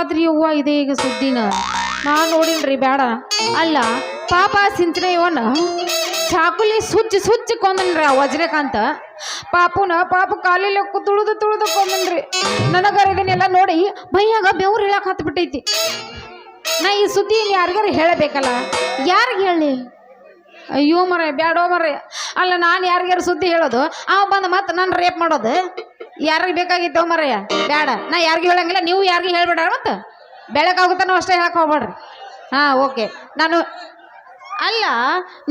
ಏನಣ್ಣ ಹೂವ ಇದೆ ಈಗ ಸುದ್ದಿನ. ನಾ ನೋಡಿನ್ರಿ ಬೇಡ ಅಲ್ಲ, ಪಾಪ ಸಿಂಚನೆ ಇವನ್ನ ಚಾಕುಲಿ ಸುಜ್ಜಿ ಸುಜ್ಜಿ ಕೊಂದನ್ರಿ ಆ ವಜ್ರಕಾಂತ. ಪಾಪುನ ಪಾಪ ಕಾಲಿಲ್ಲ ತುಳಿದು ತುಳಿದು ಕೊಂದನ್ರಿ. ನನಗರ ಇದನ್ನೆಲ್ಲ ನೋಡಿ ಮೈಯಾಗ ಬೆವ್ರು ಇಳಕ್ ಹತ್ತು ಬಿಟ್ಟೈತಿ ನಾ ಈ ಸುದ್ದಿ ಯಾರಿಗಾರ ಹೇಳಬೇಕಲ್ಲ? ಯಾರಿಗೆ ಹೇಳಿ? ಅಯ್ಯೋ ಮರ ಬ್ಯಾಡೋ ಮರ ಅಲ್ಲ, ನಾನು ಯಾರಿಗಾರ ಸುದ್ದಿ ಹೇಳೋದು? ಅವ ಬಂದು ಮತ್ತೆ ನಾನು ರೇಪ್ ಮಾಡೋದು? ಯಾರಿಗೆ ಬೇಕಾಗಿತ್ತು ಮರಯ್ಯ ಬೇಡ. ನಾ ಯಾರಿಗೂ ಹೇಳಂಗಿಲ್ಲ, ನೀವು ಯಾರಿಗೂ ಹೇಳ್ಬೇಡ ಮತ್ತೆ? ಬೆಳಕಾಗುತ್ತಾನೋ ಅಷ್ಟೇ ಹೇಳಕ್ ಹೋಗ್ಬೇಡ್ರಿ ಹಾಂ, ಓಕೆ. ನಾನು, ಅಲ್ಲ,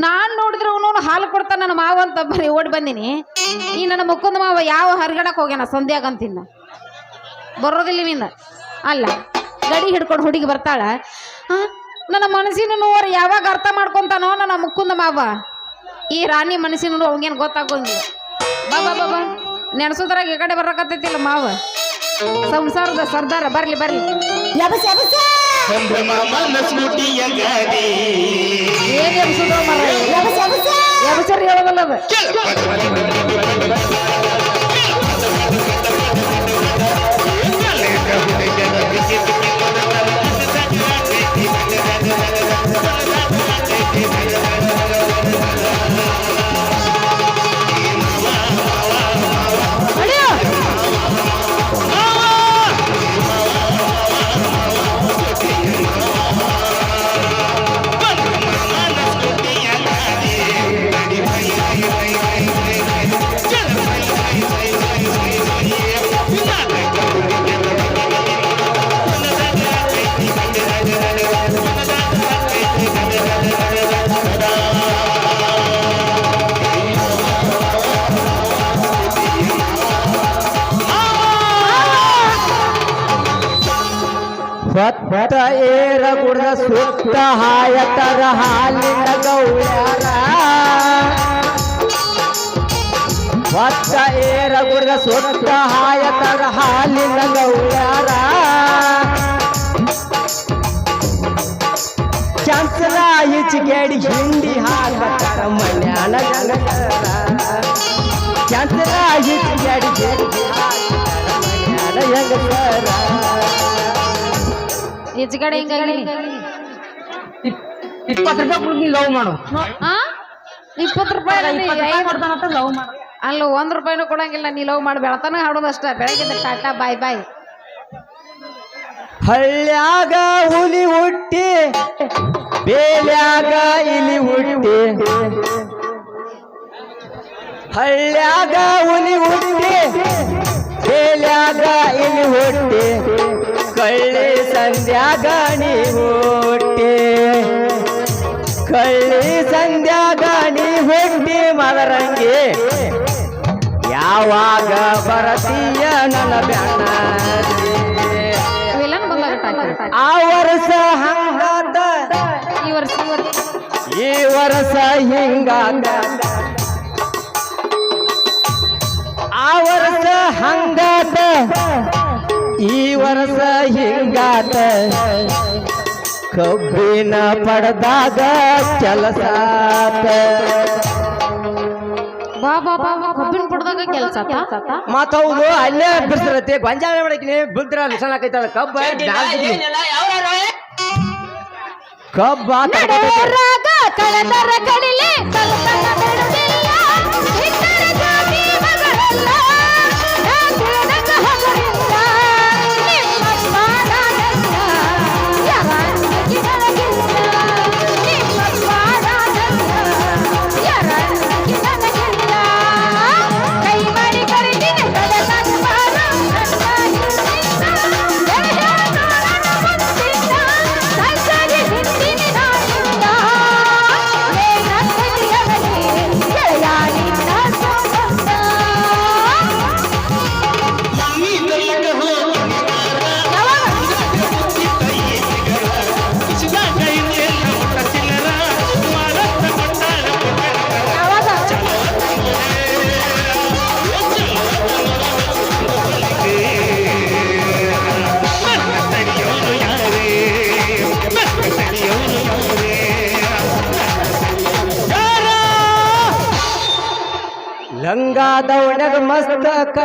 ನಾನು ನೋಡಿದ್ರೆ ಅವನು ಹಾಲು ಕೊಡ್ತಾನೆ ನನ್ನ ಮಾವ ಅಂತ ಬರೀ ಓಡಿ ಬಂದೀನಿ. ಈ ನನ್ನ ಮುಕ್ಕೊಂದು ಮಾವ ಯಾವ ಹರ್ಗಡಕ್ಕೆ ಹೋಗ್ಯಾನ ಸಂಧ್ಯಾಗಂತಿಂದ? ಬರೋದಿಲ್ಲ ನಿನ್ನ ಅಲ್ಲ, ಗಡಿ ಹಿಡ್ಕೊಂಡು ಹುಡುಗಿ ಬರ್ತಾಳ. ನನ್ನ ಮನಸ್ಸಿನ ನೋವು ಯಾವಾಗ ಅರ್ಥ ಮಾಡ್ಕೊಂತಾನೋ ನನ್ನ ಮುಕ್ಕುಂದ ಮಾವ. ಈ ರಾಣಿ ಮನಸ್ಸಿನ ನೋವು ಅವಂಗೇನು ಗೊತ್ತಾಗೋಂಗಿಲ್ಲ ಬಾ ಬಾ ಬಾ ಬಾ. ನೆನ್ಸೋದ್ರಾಗ ಈ ಕಡೆ ಬರಕತ್ತೈತಿಲ್ಲ ಮಾವ. ಸಂಸಾರದ ಸರ್ದಾರ ಬರ್ಲಿ ಬರ್ಲಿ. ಸಂಭ್ರಮ ಮನಸ್ಮೃತಿಯ ಗಾಡಿ ಏನ್ ಎಬ್ಸುದೋ ಮರ ಎಬ್ಸರ್ ಹೇಳೋದಲ್ಲ ಅದು. ಹೊತ್ತ ಏರ ಗುಡ್ದ ಸುತ್ತ ಹಾಯತರ ಹಾಲಿನ ಗೌಳ್ಯಾರ ಹೊತ್ತ ಏರ ಗುಡ್ದ ಸುತ್ತ ಹಾಯತರ ಹಾಲಿನ ಗೌಳ್ಯಾರ ಚಂಚಲ ಹಿಚ್ಗೇಡಿ ಹಿಂಡಿ ಹಾಕತರ ಮನ್ಯಾನ ಜನಕರ ಚಂಚಲ ಹಿಚ್ಗೇಡಿ ಹಿಂಡಿ ಹಾಕತರ ಮನ್ಯಾನ ಹೆಂಗಸರ ಈಚೆಗಡೆ ಹಿಂಗಾಗಿ ಇಪ್ಪತ್ತು ರೂಪಾಯಿ ಕೊಡ್ತೀನಿ ಲವ್ ಮಾಡು. ಇಪ್ಪತ್ತು ರೂಪಾಯಿ ಲವ್ ಮಾಡು. ಅಲ್ಲ ಒಂದ್ ರೂಪಾಯಿನೂ ಕೊಡಂಗಿಲ್ಲ ನೀ ಲವ್ ಮಾಡಿ ಬೆಳತನ ಹಾಡೋದು ಅಷ್ಟ. ಬೆಳಗ್ಗೆ ಟಾಟಾ ಬಾಯ್ ಬಾಯ್ ಹಳ್ಳ್ಯಾಗ ಹುಲಿ ಹುಟ್ಟಿ ಬೇಲ್ಯಾಗ ಇಲಿ ಹುಟ್ಟಿ. ಹಳ್ಳ್ಯಾಗ ಹುಲಿ ಹುಟ್ಟಿ ಬೇಲ್ಯಾಗ ಇಲಿ ಹುಟ್ಟಿ. ಕಳ್ಳಿ ಸಂಧ್ಯಾಗ ನೀ ಹುಟ್ಟಿ. ಕಳ್ಳಿ ಸಂಧ್ಯಾಗ ನೀ ಹುಟ್ಟಿ ಮದರಂಗಿ ಯಾವಾಗ ಬರತೀಯ ನನ್ನ ಬ್ಯಾಣ ಆ ವರ್ಷ ಹಂಗಾದ. ಈ ವರ್ಷ ಹಿಂಗಾದ. ಈ ವರ್ಷ ಹಿಂಗಾತ. ಕಬ್ಬಿನ ಪಡೆದಾಗ ಕೆಲಸ ಬಾ ಬಾ ಬಾ ಬಾ ಕಬ್ಬಿನ ಪಡ್ದಾಗ ಕೆಲಸ ಮತ್ತ ಹೌದು ಅಲ್ಲೇ ಬಿಡ್ಸಿರತ್ತೆ ಗೊಂಜಾಳ ಮಾಡಕಿನಿ ಬಿದ್ರ ಲಕ್ಷಣ ಆಕೈತಲ್ಲ ಕಬ್ಬ ಕಬ್ಬ ರಾಗ ಕಳೆದರ ಕಡಿಲೆ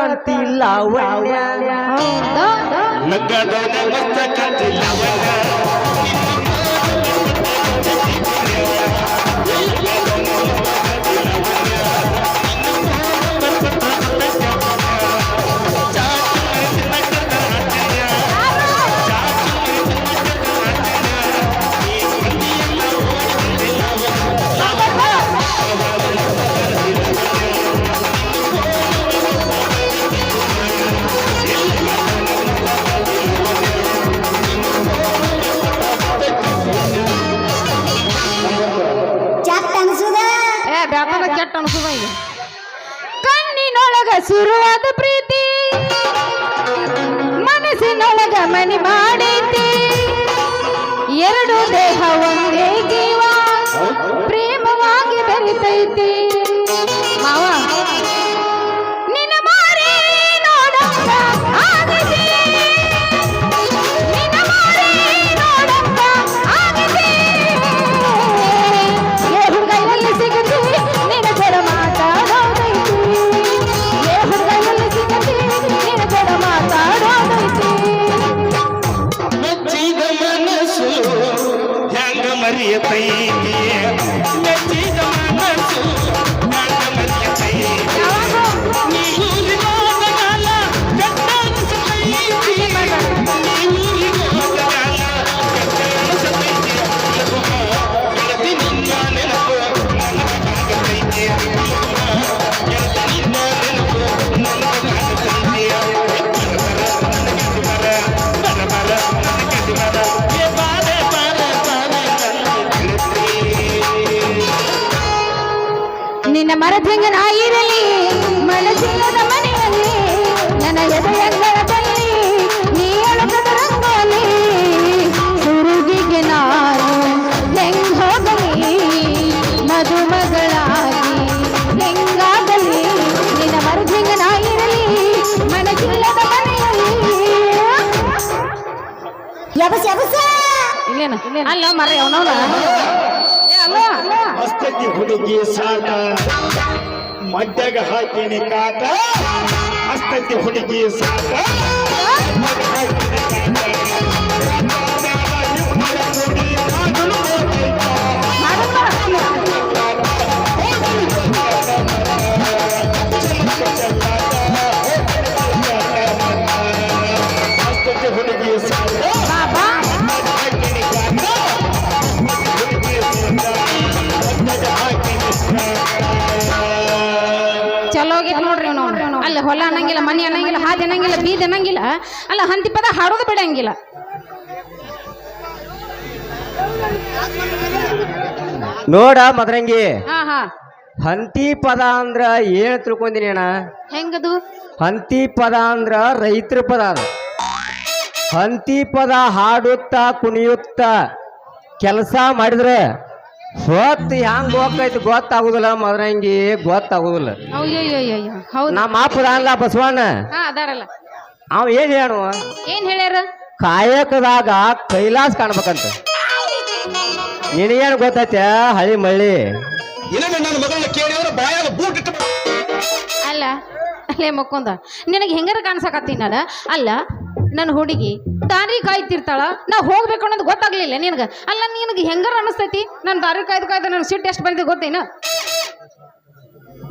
ಮಸ್ತ ಕಾಣ್ತಿಲ್ಲ ಹೌದಾ ಮಸ್ತಕ ಲವಣ ಇಲ್ಲೇನ? ಅಲ್ಲ ಮರ ಅವನವನ? ಮಸ್ತತಿ ಹುಡುಗಿ ಸಾಟ ಮಡ್ಡಗ ಹಾಕಿನಿ ಕಾಟ ಮಸ್ತತಿ ಹುಡುಗಿ ಸಾಟ ಹೊಲ ಅನ್ನಂಗಿಲ್ಲ ಮನೆ ಅನ್ನಂಗಿಲ್ಲ ಹಾದಿ ಅನ್ನಂಗಿಲ್ಲ ಬೀದಿ ಅನ್ನಂಗಿಲ್ಲ. ಅಲ್ಲ ಹಂತಿ ಪದ ಹಾಡೋದು ಬಿಡಂಗಿಲ್ಲ. ನೋಡ ಮದ್ರಂಗಿ. ಹಾ ಹಾ. ಹಂತಿ ಪದ ಅಂದ್ರ ಏನ್ ತಿಳ್ಕೊಂದಿನಿ ಅಣ್ಣ? ಹೆಂಗದು? ಹಂತಿ ಪದ ಅಂದ್ರ ರೈತರ ಪದ ಅದು. ಹಂತಿ ಪದ ಹಾಡುತ್ತಾ ಕುಣಿಯುತ್ತಾ ಕೆಲಸ ಮಾಡಿದ್ರೆ ಹೊತ್ತು ಹೆಂಗ್ ಹೋಗ್ತೈತಿ ಗೊತ್ತಾಗುದಿಲ್ಲ ಮದ್ರಂಗಿ ಗೊತ್ತಾಗುದಿಲ್ಲ. ಅಯ್ಯಯ್ಯಯ್ಯಯ್ಯ ಹೌದು. ನಮ್ಮ ಬಸವಣ್ಣ. ಹಾ ಅದಾರಲ್ಲ. ಅವ ಏನ್ ಹೇಳು ಏನ್ ಹೇಳ್ಯಾರ? ಕಾಯಕದಾಗ ಕೈಲಾಸ ಕಾಣ್ಬೇಕಂತ. ನಿನಗೇನು ಗೊತ್ತೈತೆ ಹಳಿ ಮಳ್ಳಿ? ಇನ್ನೊಮ್ಮೆ ನನ್ನ ಮಗಳನ್ನ ಕೇಳಿದ್ರೆ ಬಾಯಾಗ ಬೂಟ್ ಇಟ್ಟು ಅಲ್ಲ ಅಲ್ಲೇ ಮಕ್ಕೊಂದ. ನಿನಗೆ ಹೆಂಗಾರ ನಾನು ಅಲ್ಲ ನನ್ನ ಹುಡುಗಿ ದಾರಿ ಕಾಯ್ತಿರ್ತಾಳ? ನಾ ಹೋಗ್ಬೇಕು ಅನ್ನೋದು ಗೊತ್ತಾಗ್ಲಿಲ್ಲ ನಿನಗೆ. ಅಲ್ಲ ನಿನಗೆ ಹೆಂಗಾರ ಅನಿಸ್ತೈತಿ? ನಾನು ದಾರಿ ಕಾಯ್ದು ಕಾಯ್ದು ನನ್ನ ಸಿಟ್ಟು ಎಷ್ಟು ಬಂದಿದೆ ಗೊತ್ತೇನ?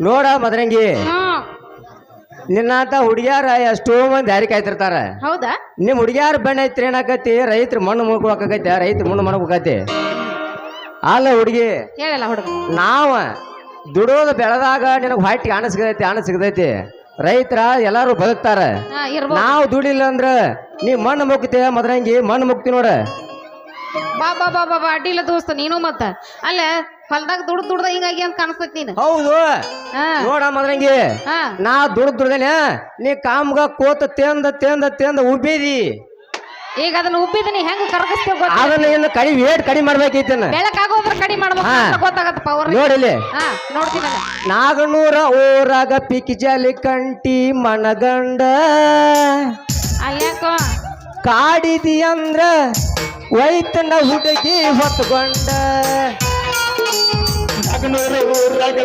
ನೋಡ ಮದರಂಗಿ. ನಿನ್ನಂತ ಹುಡುಗಿಯಾರ ಎಷ್ಟೋ ಮಂದಿ ದಾರಿ ಕಾಯ್ತಿರ್ತಾರ. ಹೌದಾ? ನಿಮ್ ಹುಡುಗಿಯಾರ ಬೆಣ್ಣ ಐತ್ರಿ ಏನಾಕತಿ ರೈತರು ಮಣ್ಣು ಮುಳ್ಕೊಳಕೈತೆ ರೈತರು ಮಣ್ಣು ಮಾಡ್ಬೇಕೈತಿ ಅಲ್ಲ ಹುಡುಗಿ ಹೇಳಲ್ಲ ಹುಡುಗ. ನಾವ ದುಡೋದು ಬೆಳೆದಾಗ ನಿನಗೆ ಹೊಟ್ಟೆ ಆಣ ಸಿಗತೈತಿ ಆಣ ಸಿಗತೈತಿ ರೈತರ ಎಲ್ಲಾರು ಬದುಕ್ತಾರ. ಹಾ ಇರ್ಬೋದು. ನಾವು ದುಡಿಲ್ಲ ಅಂದ್ರ ನೀ ಮಣ್ಣು ಮುಕ್ತಿ ಮದ್ರಂಗಿ ಮಣ್ಣು ಮುಕ್ತಿ ನೋಡ. ಬಾ ಬಾ ಬಾ ಬಾ ಬಾ ಅಡ್ಡಿಲ್ಲ ದೋಸ್ತ ನೀನು ಮತ್ತ. ಅಲ್ಲ ಹೊಲ್ದಾಗ ದುಡ್ದು ದುಡ್ದ ಹಿಂಗಾಗಿ ಅಂತ ಕಾಣಿಸ್ತೈತಿ ನೀನು. ಹೌದು. ಹಾ. ನೋಡ ಮದ್ರಂಗಿ ಹಾ. ನಾ ದುಡ್ದು ದುಡ್ದೇನೆ ನೀ ಕಾಮ್ಗ ಕೋತ ತೇಂದ ತೇಂದ ತೇಂದ ಉಬ್ಬಿದಿ. ಈಗ ಅದನ್ನ ಉಬ್ಬಿದನಿ ಹೆಂಗ್ ಕರಗಿಸ್ತೇವೆ ಗೊತ್ತ? ಅದನ್ನ ಏನು ಕಡಿ ವೇಟ್ ಕಡಿಮೆ ಮಾಡ್ಬೇಕೈತನ ಬೆಳಕಾಗೋದ್ರ ಕಡಿ ಮಾಡ್ಬೇಕು ಹಾ. ಅಂತ ಗೊತ್ತಾಗತ್ತ ಪವರ್ ನೋಡಿಲಿ ಹಾ ನೋಡ್ತೀನಲ್ಲ. ನಾಗನೂರ ಊರಾಗ ಪಿಕಿ ಜಾಲಿ ಕಂಟಿ ಮನಗಂಡ. ಯಾಕೋ ಕಾಡಿದಿ ಅಂದ್ರ ವೈತನ ಹುಡುಗಿ ಹೊತ್ಕೊಂಡ. ನಾಗನೂರ ಊರಾಗ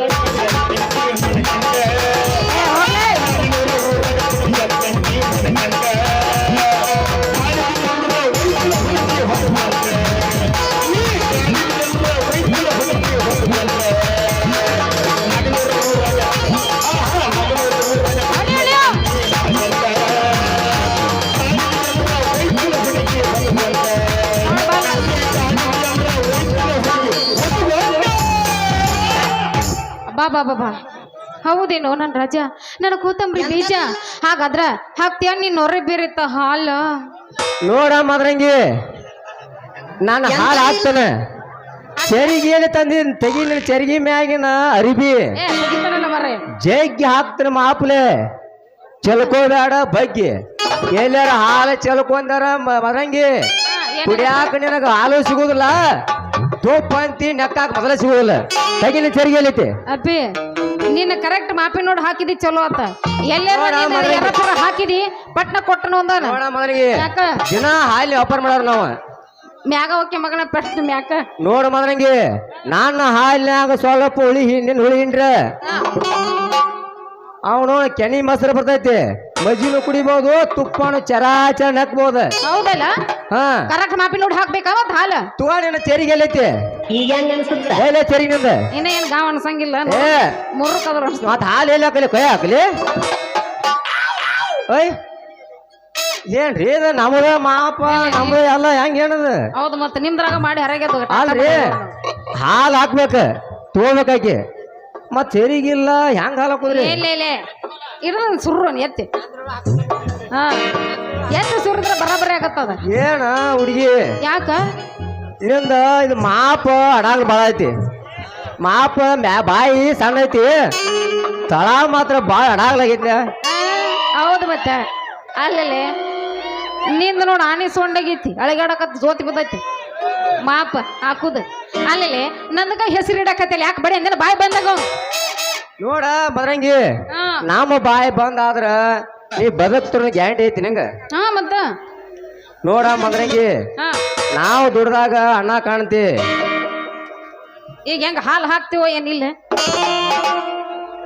ಬಾ ಬಾ ಬಾ ಹೌದೇನೋ ನನ್ನ ರಾಜ ನನ್ನ ಕೂತಂಬ್ರಿ ಬೀಜ? ಹಾಗಾದ್ರ ಹಾಕ್ತೀಯ ನೀನ್ ಹೊರ ಬೀರಿತ್ತ ಹಾಲ? ನೋಡ ಮದ್ರಂಗಿ. ನಾನು ಹಾಲು ಹಾಕ್ತೇನೆ. ಚರಿಗೆ ಏನು ತಂದಿನ್ ತೆಗಿನ ಚರಿಗೆ ಮ್ಯಾಗಿನ ಅರಿಬಿ. ಜೈಗಿ ಹಾಕ್ತೇನೆ ಬರ್ರಿ ಜಗ್ಗಿ ಹಾಕ್ತಾನೆ ಮಾಪ್ಲೆ. ಚಲ್ಕೋಬೇಡ ಬಗ್ಗಿ. ಎಲ್ಲಾರ ಹಾಲು ಚಲ್ಕೊಂಡಾರ ಮದ್ರಂಗಿ. ಕುಡಿಯಾಕ ನಿನಗ ಹಾಲು ಸಿಗುದಿಲ್ಲ. ತುಪ್ಪ ಅಂತಿ ನೆಕ್ಕಾಕ ಮೊದಲ ಸಿಗುದಿಲ್ಲ. ತಗಿನ ಚರಿಗೆ ಎಲ್ಲೈತಿ ಅಪ್ಪಿ ನೀನ್ ಕರೆಕ್ಟ್ ಮಾಪಿ ನೋಡಿ ಹಾಕಿದಿ ಚಲೋ ಆತ. ಯಾರಪ್ಪರ ಹಾಕಿದಿ ಪಟ್ನ ಕೊಟ್ಟನು ಅಂದಾನ. ನೋಡ ಮದ್ರಂಗಿ ಯಾಕ? ದಿನ ಹಾಲಿ ವ್ಯಾಪಾರ ಮಾಡೋರು ನಾವು. ಮ್ಯಾಗ ಓಕೆ ಮಗನ ಪಟ್ನ ಮ್ಯಾಕ. ನೋಡ ಮದ್ರಂಗಿ ನಾನು ಹಾಲಿನ್ಯಾಗ ಸ್ವಲ್ಪ ಉಳಿ ಹಿಂಡಿನ ಹುಳಿ ಹಿಂಡ್ರ. ಅವನು ಕೆನಿ ಮೊಸರು ಬರ್ತೈತಿ. ಮಜ್ಜಿನೂ ಕುಡಿಬಹುದು ತುಪ್ಪನು ಚರಾಚರ ನಕ್ಬಹುದು ಹೌದಲ್ಲ? ಹಾ. ಕರೆಕ್ಟ್ ಮಾಪಿ ನೋಡಿ ಹಾಕ್ಬೇಕಾ ಮತ್ ಹಾಲ? ತುಗಾಡಿನ ಚರಿಗೆ ಎಲ್ಲೈತಿ? ಈಗ ಹೆಂಗ್ ಅನ್ಸುತ್ತ? ಎಲ್ಲ ಚರಿಗೆ ನಿಂದ. ಇನ್ನ ಏನ್ ಗಾವ್ ಅನ್ಸಂಗಿಲ್ಲ ಏ. ಮುರುಕದ್ರ ಅನ್ಸ್ತ ಮತ್ ಹಾಲು ಎಲ್ಲಿ ಹಾಕಲಿ? ಕೊಯ್ ಹಾಕಲಿ? ಓಯ್. ಏನ್ರಿ ಇದು? ನಮ್ಮದ ಮಾಪ ನಮ್ದ ಎಲ್ಲ ಹೆಂಗ್ ಏನದ ಹೌದು ಮತ್ತೆ ನಿಮ್ದ್ರಾಗ ಮಾಡಿ ಹರಗೆ ಅಲ್ರಿ. ಹಾಲು ಹಾಕ್ಬೇಕ. ತಗೋಬೇಕಾಕಿ ಮತ್ ಚರಿಗಿಲ್ಲ ಹೆಂಗ್ ಹಾಲ ಹಾಕುದ್ರಿ ಇಲ್ಲ ಸುರ್ರು ಎತ್ತಿ. ಹಾ. ಎತ್ತಿ ಸುರಿದ್ರೆ ಬರಾಬರಿ ಆಗತ್ತದ. ಏನ ಹುಡುಗಿ? ಯಾಕ? ನಿಂದ ಇದು ಮಾಪ ಅಡಾಗ್ ಬಾಳ ಐತಿ. ಮಾಪ ಮ್ಯಾ ಬಾಯಿ ಸಣ್ಣ ಐತಿ. ತಳ ಮಾತ್ರ ಬಾಳ ಅಡಾಗ್ಲಾಗೈತಿ ಹೌದು ಮತ್ತೆ. ಅಲ್ಲಲ್ಲಿ ನಿಂದ ನೋಡ ಆನೆ ಸೊಂಡಾಗೈತಿ ಅಳಗಾಡಕತ್ ಜೋತಿ ಬದೈತಿ ಮಾಪ ಹಾಕುದು. ಅಲ್ಲಲ್ಲೇ ನಂದಕ ಹೆಸರು ಇಡಕತ್ತಲ್ಲ ಯಾಕೆ ಬಡಿ ಅಂದ್ರೆ ಬಾಯ್ ಬಂದಾಗ. ನೋಡ ಬದರಂಗಿ ಹಾ. ನಮ್ಮ ಬಾಯಿ ಬಂದ್ ಆದ್ರ ನೀ ಬದುಕ್ತರ ಗ್ಯಾರಂಟಿ ಐತಿ ನಂಗ? ಹಾ ಮತ್ತ. ನೋಡ ಮದ್ರಂಗಿ ನಾವು ದುಡ್ದಾಗ ಅಣ್ಣ ಕಾಣ್ತಿ. ಈಗ ಹೆಂಗ ಹಾಲು ಹಾಕ್ತಿವೋ ಏನಿಲ್ಲ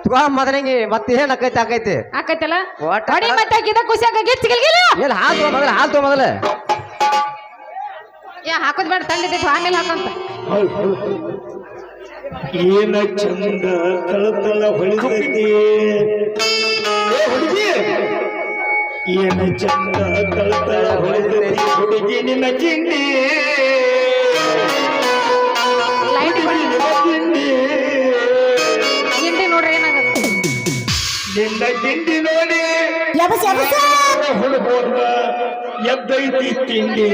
ತುಗಾ ಮದರಂಗಿ ಮತ್ತೆ ಏನ್ ಆಕೈತಿ ಆಕೈತಿ? ಆಕೈತಲ್ಲ? ಒಟ್ಟ ಮತ್ತೆ ಹಾಕಿದ ಖುಷಿ ಆಗ ಹಾಲ್ ಎಲ್ಲಿ ಹಾಲು ತಗೋ ಮೊದಲ ಹಾಲು ತಗೋ ಮೊದಲ. ಯಾ ಹಾಕೋದ್ ಬೇಡ ತಂದಿದ್ದು ಆಮೇಲೆ ಹಾಕಂತ. ಏನ ಚಂದ ತಳತಳ ಹೊಳಿದೈತಿ? ಏನ ಚಂದ ತಳತಳ ಹೊಳಿದೈತಿ? ಹುಡುಗಿ ನಿನ್ನ ಕಿಂಡಿ ಗಿಂಡಿ ನೋಡ್ರಿ ಏನಾಗತ್ತೆ. ನಿನ್ನ ಕಿಂಡಿ ನೋಡಿ. ಹುಡುಗ. ಎದ್ದೈತಿ ತಿಂಡಿ.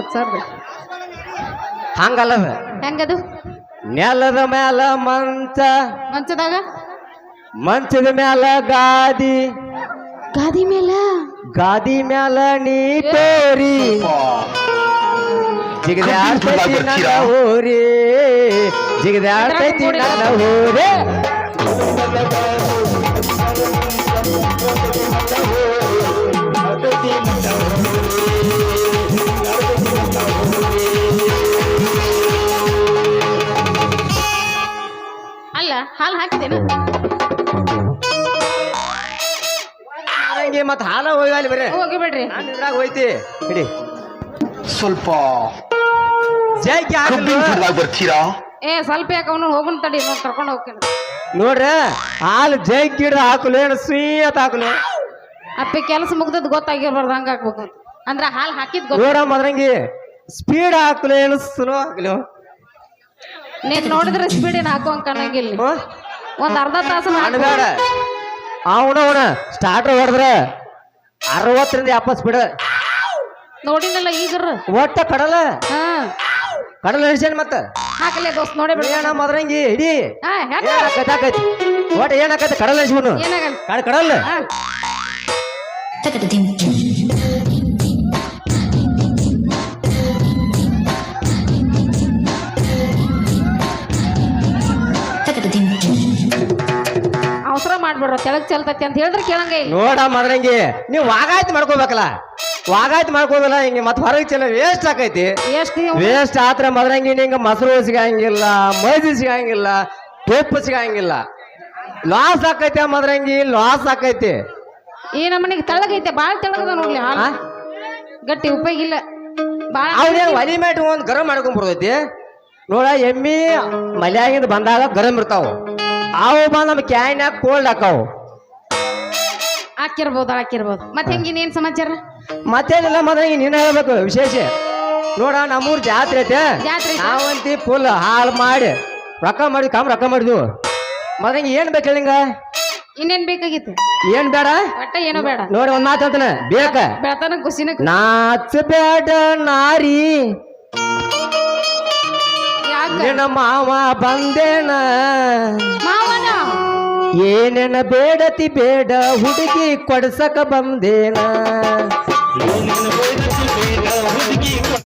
ಇಲ್ಲ ಸಾವಿರದ. ಹಂಗಲ್ಲದ ಹೆಂಗದು? ನೆಲದ ಮ್ಯಾಲ ಮಂಚ ಮಂಚದಾಗ? ಮಂಚದ ಮ್ಯಾಲ ಗಾದಿ. ಗಾದಿ ಮ್ಯಾಲ? ಗಾದಿ ಮ್ಯಾಲ ನೀ ತೋರಿ. ಜಿಗದಾಡ್ತೈತಿ ನನ್ನ ಹೋರಿ ಜಿಗದಾಡ್ತೈತಿ ನನ್ನ ಊರೇ? ಹಾಕಿದೇನು ಹಂಗೆ ಮತ್ತೆ ಹಾಲ ಹೋಗಿ ಬರೇ. ಹೋಗಿ ಬಿಡ್ರಿ. ನಾನು ಇದ್ರಾಗ ಹೋಯ್ತಿ. ಬಿಡಿ ಸ್ವಲ್ಪ. ಜೈಕಿ ಸುಡ್ಲಾಕ್ ಬರ್ತೀರಾ? ಏ ಸ್ವಲ್ಪ ಯಾಕೆ ಅವನು ಹೋಗುನ್ ತಡಿ ನೋಡಿ ಕರ್ಕೊಂಡು ಹೋಗ್ತೀನಿ. ನೋಡ್ರಿ ಹಾಲು ಜೈ ಗಿಡ ಹಾಕಲು ಏನು ಸ್ವೀಯತ್ ಹಾಕಲು? ಅಪ್ಪಿ ಕೆಲಸ ಮುಗ್ದದ್ ಗೊತ್ತಾಗಿರ್ಬಾರ್ದು ಹಂಗ ಹಾಕ್ಬೇಕು ಅಂದ್ರೆ ಹಾಲು ಹಾಕಿದ್ ಗೊತ್ತ ನೋಡ ಮದ್ರಂಗಿ ಸ್ಪೀಡ್ ಹಾಕಲು ಏನು ಸ್ಲೋ ಹಾಕಲು? ನೀನ್ ನೋಡಿದ್ರೆ ಸ್ಪೀಡ್ ಏನು ಹಾಕುವಂಗ ಕಾಣಂಗಿಲ್ಲ. ಹ್ಮ್? ಒಂದ್ ಅರ್ಧ ತಾಸು ಅನ್ಬೇಡ ಅವನ ಅವನ ಸ್ಟಾರ್ಟರ್ ಹೊಡೆದ್ರೆ ಅರವತ್ತರಿಂದ ವಾಪಸ್ ಸ್ಪೀಡ್ ನೋಡಿನಲ್ಲ ಈಗರ. ಒಟ್ಟ ಕಡಲ? ಹಾ. ಕಡಲ ಹಿಡ್ಸೇನ್ ಮತ್ತ? ಹಾಕಲೇ ದೋಸ್ತ್ ನೋಡಿ ಬಿಡ. ಏನ ಮದ್ರಂಗಿ? ಹಿಡಿ ಹಾ ಹೆಂಗ ಏನಾಕೈತಿ ಆಕೈತಿ ಒಟ್ಟ ಏನಾಕೈತಿ ಕಡಲ ಹಿಡ್ಸ್ಬಿಡು ಏನಾಗಲ್ಲ. ಕಡ ಕಡಲ್? ಹಾ. ಅವಸರ ಮಾಡ್ಬಿಡ್ರ ತೆಳಗ್ ಚೆಲ್ತತಿ ಅಂತ ಹೇಳಿದ್ರೆ ಕೇಳಂಗ ನೋಡ ಮದ್ರಂಗಿ ನೀವು ವಾಗಾಯ್ತು ಮಾಡ್ಕೋಬೇಕಲ್ಲ? ವಾಗಾಯ್ತು ಮಾಡ್ಕೋಬೇಕಲ್ಲ ಹಿಂಗೆ ಮತ್ತೆ ಹೊರಗೆ ಚೆಲ್ಲ ವೇಸ್ಟ್ ಆಕೈತಿ. ಎಷ್ಟು ವೇಸ್ಟ್ ಆತ್ರ ಮದ್ರಂಗಿ ನಿಂಗೆ ಮೊಸರು ಸಿಗಂಗಿಲ್ಲ ಮೈದಿ ಸಿಗಂಗಿಲ್ಲ ತುಪ್ಪ ಸಿಗಂಗಿಲ್ಲ. ಲಾಸ್ ಆಕೈತಿ ಮದ್ರಂಗಿ ಲಾಸ್ ಆಕೈತಿ. ಈ ನಮ್ಮನಿಗೆ ತೆಳಗೈತೆ ಬಾಳ ತೆಳಗದ ನೋಡ್ಲಿ ಹಾಲು? ಗಟ್ಟಿ ಉಪಯೋಗ ಇಲ್ಲ. ಬಾಳ ಅವ್ರೇ ಒಲಿ ಮೇಟ್ ಒಂದು ಗರಂ ಮಾಡ್ಕೊಂಡ್ ಬರ್ತೈತಿ ನೋಡ ಎಮ್ಮಿ ಮಲ್ಯಾಗಿಂದ ಬಂದಾಗ ಗರಂ ಇರ್ತಾವ. ಅವು ಬಂದ ನಮ್ಮ ಕ್ಯಾನ್ಯಾಗ ಕೋಲ್ಡ್ ಹಾಕಾವು. ಹಾಕಿರ್ಬೋದು ಹಾಕಿರ್ಬೋದು. ಮತ್ತೆ ಹೆಂಗೆ ಇನ್ನೇನು ಸಮಾಚಾರ? ಮತ್ತೇನಿಲ್ಲ ಮೊದಲ ನೀನು ಹೇಳ್ಬೇಕು ವಿಶೇಷ. ನೋಡ ನಮ್ಮೂರ್ ಜಾತ್ರೆ ಐತೆ. ಜಾತ್ರೆ ಐತೆ. ನಾವಂತಿ ಫುಲ್ ಹಾಳು ಮಾಡಿ ರೊಕ್ಕ ಮಾಡಿದ್ವಿ ಕಾಮ್ ರೊಕ್ಕ ಮಾಡಿದ್ವು. ಮೊದಲ ಏನ್ ಬೇಕು ಹೇಳಿಂಗ ಇನ್ನೇನ್ ಬೇಕಾಗಿತ್ತು? ಏನ್ ಬೇಡ? ಒಟ್ಟ ಏನೋ ಬೇಡ. ನೋಡಿ ಒಂದ್ ಮಾತಾಡ್ತಾನೆ ಬೇಕ? ಬೆಳತನ ಖುಷಿನ ನಾಚ ಬೇಡ ನಾರಿ. ನಿನ್ನ ಮಾವ ಬಂದೇನ? ಮಾವನ? ಏನೇನ ಬೇಡತಿ ಬೇಡ ಹುಡುಗಿ ಕೊಡ್ಸಕ ಬಂದೇನ? ಏನೇನು